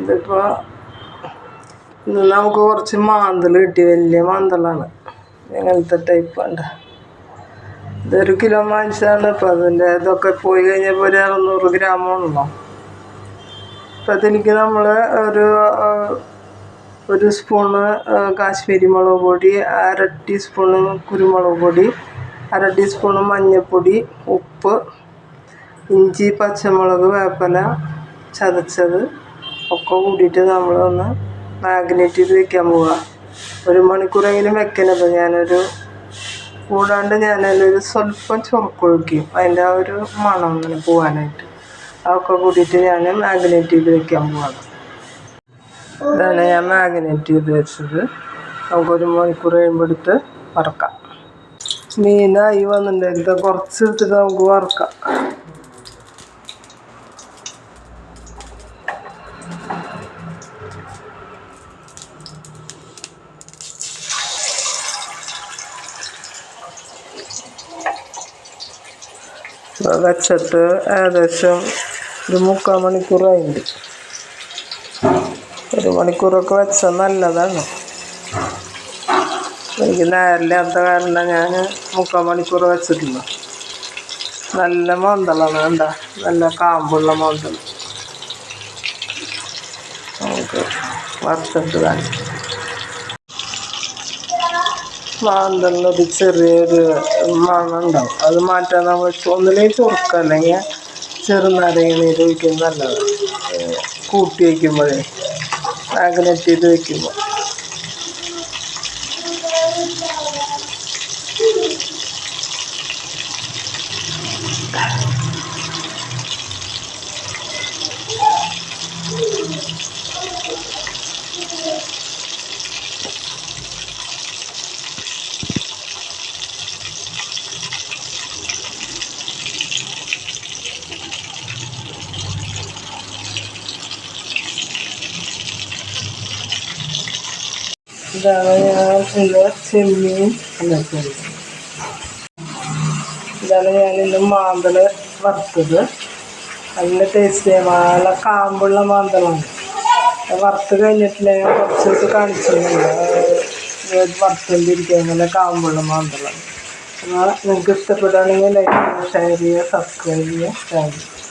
ഇതിപ്പോൾ ഇന്ന് നമുക്ക് കുറച്ച് മാന്തൽ കിട്ടി വലിയ മാന്തലാണ് ഇങ്ങനത്തെ ടൈപ്പ് ഉണ്ട്. ഇതൊരു കിലോ വാങ്ങിച്ചതാണ് ഇപ്പം അതിന്റെ ഇതൊക്കെ പോയി കഴിഞ്ഞപ്പോൾ ഒരു അറുന്നൂറ് ഗ്രാമുള്ളൂ അപ്പം അതിലേക്ക് നമ്മൾ ഒരു ഒരു സ്പൂണ് കാശ്മീരി മുളക് പൊടി അര ടീസ്പൂണ് കുരുമുളക് പൊടി അര ടീസ്പൂണ് മഞ്ഞൾപ്പൊടി ഉപ്പ് ഇഞ്ചി പച്ചമുളക് വേപ്പില ചതച്ചത് ഒക്കെ കൂടിയിട്ട് നമ്മളൊന്ന് മാഗ്നേറ്റ് ചെയ്ത് വെക്കാൻ പോവുക ഒരു മണിക്കൂറെങ്കിലും വെക്കണം ഞാനൊരു കൂടാണ്ട് ഞാനതിലൊരു സ്വല്പം ഒഴിക്കും. അതിന്റെ ആ ഒരു മണം അങ്ങനെ പോകാനായിട്ട് അതൊക്കെ കൂടിയിട്ട് ഞാൻ മാഗ്നേറ്റ് ചെയ്ത് വെക്കാൻ പോവാണ് ഇതാണ് ഞാൻ മാഗ്നേറ്റ് ചെയ്ത് വെച്ചത്. നമുക്കൊരു മണിക്കൂർ കഴിയുമ്പോൾ എടുത്ത് വറക്കാം. മീനായി വന്നിട്ടുണ്ടായിരുന്നു കുറച്ച് എടുത്തിട്ട് നമുക്ക് വറക്കാം. വെച്ചിട്ട് ഏകദേശം ഒരു മുക്കാൽ മണിക്കൂറായിട്ടുണ്ട് ഒരു മണിക്കൂറൊക്കെ വെച്ചാൽ നല്ലതാണ്. എനിക്ക് നേരില്ലാത്ത കാരണം ഞാൻ മുക്കാൽ മണിക്കൂർ വെച്ചിട്ടുണ്ട് നല്ല മോന്തളാണ് കണ്ട. നല്ല കാമ്പുള്ള മോന്തൽ കാണിക്കാം മാന്തലിനൊരു ചെറിയൊരു മണ്ണുണ്ടാവും അത് മാറ്റാൻ നമ്മൾ ഒന്നിലേക്ക് ചുറുക്കുക അല്ലെങ്കിൽ ചെറുനാരങ്ങനീര് ഒഴിക്കുന്നത് നല്ലതാണ്. ഏഹ് കൂട്ടി വയ്ക്കുമ്പോഴേ. മാഗ്നറ്റ് ചെയ്ത് വയ്ക്കുമ്പോൾ. ഇതാണ് ഞാൻ ഇന്ന് മാന്തൾ വറുത്തത്. നല്ല ടേസ്റ്റ് നല്ല കാമ്പുള്ള മാന്തളാണ്. വറുത്ത് കഴിഞ്ഞിട്ടില്ല? ഞാൻ കുറച്ച് ദിവസം കാണിച്ചിരുന്നില്ല വറുത്തുകൊണ്ടിരിക്കുക നല്ല കാമ്പുള്ള എന്നാൽ നിങ്ങൾക്ക് ഇഷ്ടപ്പെടുകയാണെങ്കിൽ ലൈക്ക് ഷെയർ ചെയ്യുക സബ്സ്ക്രൈബ് ചെയ്യുക. Thank you